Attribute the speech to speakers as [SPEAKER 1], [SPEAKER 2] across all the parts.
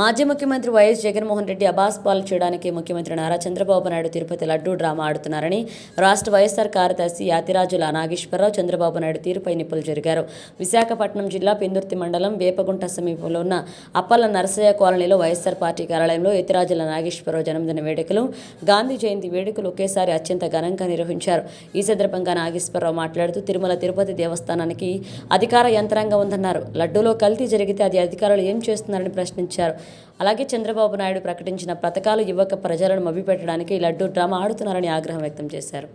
[SPEAKER 1] మాజీ ముఖ్యమంత్రి వైఎస్ జగన్మోహన్ రెడ్డి అబాస్ పాలు చేయడానికి ముఖ్యమంత్రి నారా చంద్రబాబు నాయుడు తిరుపతి లడ్డూ డ్రామా ఆడుతున్నారని రాష్ట్ర వైఎస్ఆర్ కార్యదర్శి యాతిరాజుల నాగేశ్వరరావు చంద్రబాబు నాయుడు తీరుపై నిప్పులు జరిగారు. విశాఖపట్నం జిల్లా పెందుర్తి మండలం వేపగుంట సమీపంలో ఉన్న అప్పల నరసయ్య కాలనీలో వైఎస్ఆర్ పార్టీ కార్యాలయంలో యతిరాజుల నాగేశ్వరరావు జన్మదిన వేడుకలు గాంధీ జయంతి వేడుకలు ఒకేసారి అత్యంత ఘనంగా నిర్వహించారు. ఈ సందర్భంగా నాగేశ్వరరావు మాట్లాడుతూ తిరుమల తిరుపతి దేవస్థానానికి అధికార యంత్రాంగం ఉందన్నారు. లడ్డూలో కల్తీ జరిగితే అది అధికారులు ఏం చేస్తున్నారని ప్రశ్నించారు. అలాగే చంద్రబాబు నాయుడు ప్రకటించిన పథకాలు యువక ప్రజలను మభ్యపెట్టడానికి లడ్డూ డ్రామా ఆడుతున్నారని ఆగ్రహం వ్యక్తం చేశారు.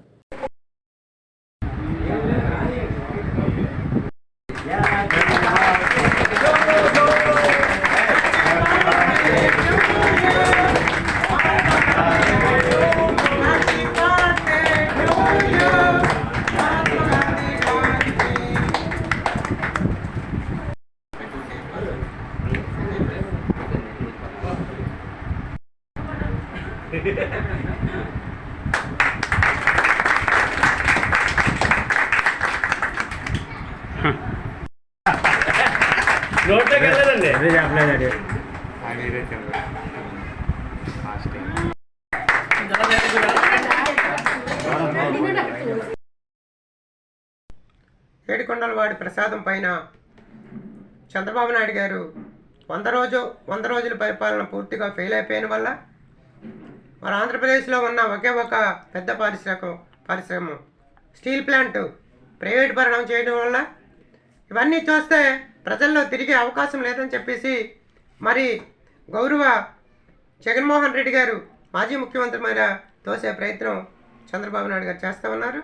[SPEAKER 2] నోట్లోకి వెళ్ళదండి
[SPEAKER 3] అదే చెప్పలేదండి
[SPEAKER 4] ఏడుకొండల వాడి ప్రసాదం పైన చంద్రబాబు నాయుడు గారు వంద రోజు వంద రోజుల పరిపాలన పూర్తిగా ఫెయిల్ అయిపోయిన వల్ల మరి ఆంధ్రప్రదేశ్లో ఉన్న ఒకే ఒక పెద్ద పారిశ్రామిక పరిశ్రమ స్టీల్ ప్లాంట్. ప్రైవేట్ పరణం చేయడం వల్ల ఇవన్నీ చూస్తే ప్రజల్లో తిరిగే అవకాశం లేదని చెప్పేసి మరి గౌరవ జగన్మోహన్ రెడ్డి గారు మాజీ ముఖ్యమంత్రి మీద తోసే ప్రయత్నం చంద్రబాబు నాయుడు గారు చేస్తూ ఉన్నారు.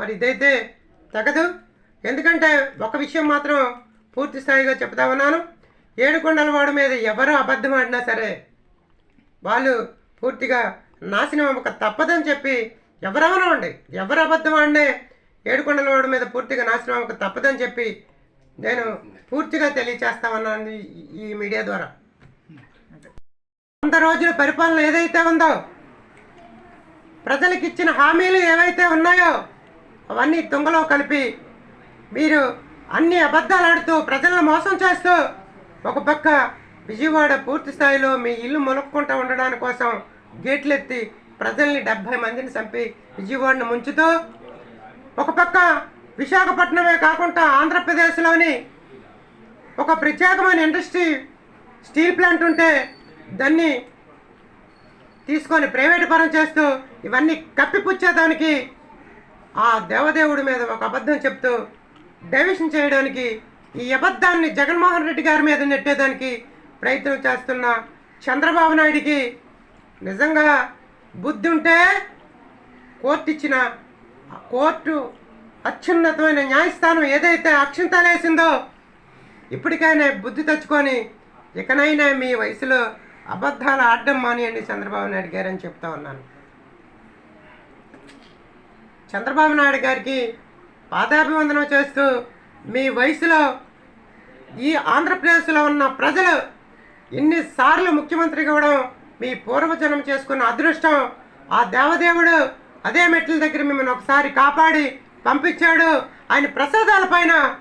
[SPEAKER 4] మరి ఇదైతే తగదు. ఎందుకంటే ఒక విషయం మాత్రం పూర్తి స్థాయిగా చెప్తా ఉన్నాను. ఏడుకొండల వాడి మీద ఎవరు అబద్ధం ఆడినా సరే వాళ్ళు పూర్తిగా నాశనం అవ్వక తప్పదని చెప్పి ఎవరెవరో ఎవరు అబద్ధం ఆడినే ఏడుకొండల వాడి మీద పూర్తిగా నాశనం అవ్వక తప్పదని చెప్పి నేను పూర్తిగా తెలియచేస్తామన్నాను ఈ- ఈ మీడియా ద్వారా. వంద రోజుల పరిపాలన ఏదైతే ఉందో ప్రజలకు ఇచ్చిన హామీలు ఏవైతే ఉన్నాయో అవన్నీ తుంగలో కలిపి మీరు అన్ని అబద్ధాలు ఆడుతూ ప్రజలను మోసం చేస్తూ ఒక పక్క విజయవాడ పూర్తి స్థాయిలో మీ ఇల్లు మొలుక్కుంటూ ఉండడాని కోసం గేట్లెత్తి ప్రజల్ని డెబ్భై మందిని చంపి విజయవాడను ముంచుతూ ఒక పక్క విశాఖపట్నమే కాకుండా ఆంధ్రప్రదేశ్లోని ఒక ప్రత్యేకమైన ఇండస్ట్రీ స్టీల్ ప్లాంట్ ఉంటే దాన్ని తీసుకొని ప్రైవేట్ పరం చేస్తూ ఇవన్నీ కప్పిపుచ్చేదానికి ఆ దేవదేవుడి మీద ఒక అబద్ధం చెప్తూ డైవర్షన్ చేయడానికి ఈ అబద్ధాన్ని జగన్మోహన్ రెడ్డి గారి మీద నెట్టేదానికి ప్రయత్నం చేస్తున్న చంద్రబాబు నాయుడికి నిజంగా బుద్ధి ఉంటే కోర్టు ఇచ్చిన కోర్టు అత్యున్నతమైన న్యాయస్థానం ఏదైతే అక్షింతలేసిందో ఇప్పటికైనా బుద్ధి తెచ్చుకొని ఇకనైనా మీ వయసులో అబద్ధాలు ఆడడం మానేయండి చంద్రబాబు నాయుడు గారు అని చెప్తా ఉన్నాను. చంద్రబాబు నాయుడు గారికి పాదాభివందనం చేస్తూ మీ వయసులో ఈ ఆంధ్రప్రదేశ్లో ఉన్న ప్రజలు ఎన్నిసార్లు ముఖ్యమంత్రి కావడం మీ పూర్వజనం చేసుకున్న అదృష్టం. ఆ దేవదేవుడు అదే మెట్ల దగ్గర మిమ్మల్ని ఒకసారి కాపాడి పంపించాడు. ఆయన ప్రసాదాల పైన